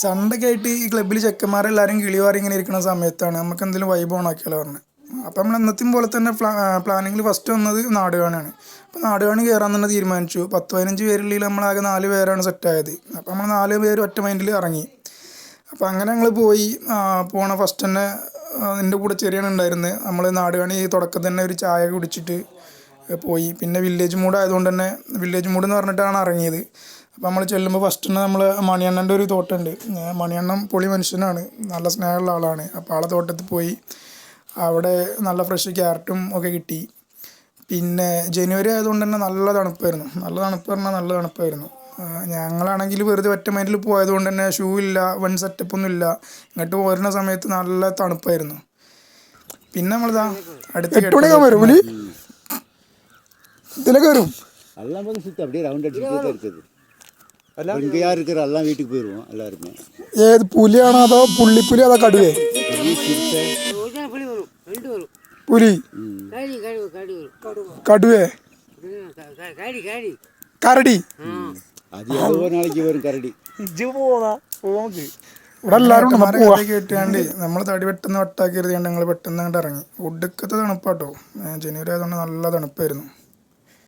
Sunday ഒക്കെ ആയിട്ട് ഈ ക്ലബ്ബിൽ ചെക്കന്മാരെല്ലാവരും കിളിവാറി ഇങ്ങനെ ഇരിക്കുന്ന സമയത്താണ്. നമുക്ക് എന്തെങ്കിലും വൈബ് ഓണാക്കിയാലോ പറഞ്ഞത് അപ്പം നമ്മൾ എന്നത്തെയും പോലെ തന്നെ പ്ലാ പ്ലാനിങ്ങിൽ ഫസ്റ്റ് വന്നത് നാടുകാണിയാണ് അപ്പോൾ നാടുകാണി കയറാൻ തന്നെ തീരുമാനിച്ചു. പത്ത് പതിനഞ്ച് പേരുള്ളിൽ നമ്മളാകെ നാല് പേരാണ് സെറ്റായത് അപ്പോൾ നമ്മൾ നാല് പേര് ഒറ്റ മൈൻഡിൽ ഇറങ്ങി. അപ്പോൾ അങ്ങനെ ഞങ്ങൾ പോയി. പോണ ഫസ്റ്റ് തന്നെ എന്റെ കൂടെ ചെറിയാണ് ഉണ്ടായിരുന്നത് നമ്മൾ നാടുകാണി തുടക്കത്തിൽ തന്നെ ഒരു ചായ കുടിച്ചിട്ട് പോയി. പിന്നെ വില്ലേജ് മൂഡ് ആയതുകൊണ്ട് തന്നെ വില്ലേജ് മൂഡ് എന്ന് പറഞ്ഞിട്ടാണ് ഇറങ്ങിയത്. അപ്പോൾ നമ്മൾ ചെല്ലുമ്പോൾ ഫസ്റ്റ് തന്നെ നമ്മൾ മണിയണ്ണന്റെ ഒരു തോട്ടമുണ്ട് മണിയണ്ണം പൊളി മനുഷ്യനാണ്. നല്ല സ്നേഹമുള്ള ആളാണ്. അപ്പോൾ ആളെ തോട്ടത്തിൽ പോയി അവിടെ നല്ല ഫ്രഷ് ക്യാരറ്റും ഒക്കെ കിട്ടി. പിന്നെ ജനുവരി ആയതുകൊണ്ട് തന്നെ നല്ല തണുപ്പായിരുന്നു. നല്ല തണുപ്പ് പറഞ്ഞാൽ നല്ല തണുപ്പായിരുന്നു. ഞങ്ങളാണെങ്കിൽ വെറുതെ ഒറ്റ മൈൻഡിൽ പോയതുകൊണ്ട് തന്നെ ഷൂ ഇല്ല വൺ സെറ്റപ്പൊന്നും ഇല്ല. ഇങ്ങോട്ട് പോരുന്ന സമയത്ത് നല്ല തണുപ്പായിരുന്നു. പിന്നെ നമ്മളിതാ അടുത്ത ഇതിലെ അല്ല റൗണ്ട് வந்து சுற்றி அப்படியே ரவுண்ட் அடிச்சுட்டே தான் இருக்குது இங்கே யார் இருக்கிற எல்லாம் வீட்டுக்கு போயிடுவோம் எல்லாருமே ഏത് പുലിയാണോ അതോ പുള്ളിപ്പുലി അതോ കടുവേ பெரிய சிறுத்தை ஒரிஜினல் புளி வரும் ரெண்டு வரும் പുലി கடி கடி கடி வரும் കടുവേ ம், க- க- கடி கடி കരടി அது எவ்வளோ நாளைக்கு வரும் കരടി ഇവിടെ എല്ലാവരും ഉണ്ട് നമുക്ക് പോവാം കേട്ടാണ്ട് നമ്മൾ തടി പെട്ടെന്ന് വട്ടാക്കി എഴുതിയാണ്ട് ഞങ്ങൾ പെട്ടെന്ന് അങ്ങോട്ട് ഇറങ്ങി ഒടുക്കത്തെ തണുപ്പാട്ടോ ഏ, ജനുവരി ആയതുകൊണ്ട് നല്ല തണുപ്പായിരുന്നു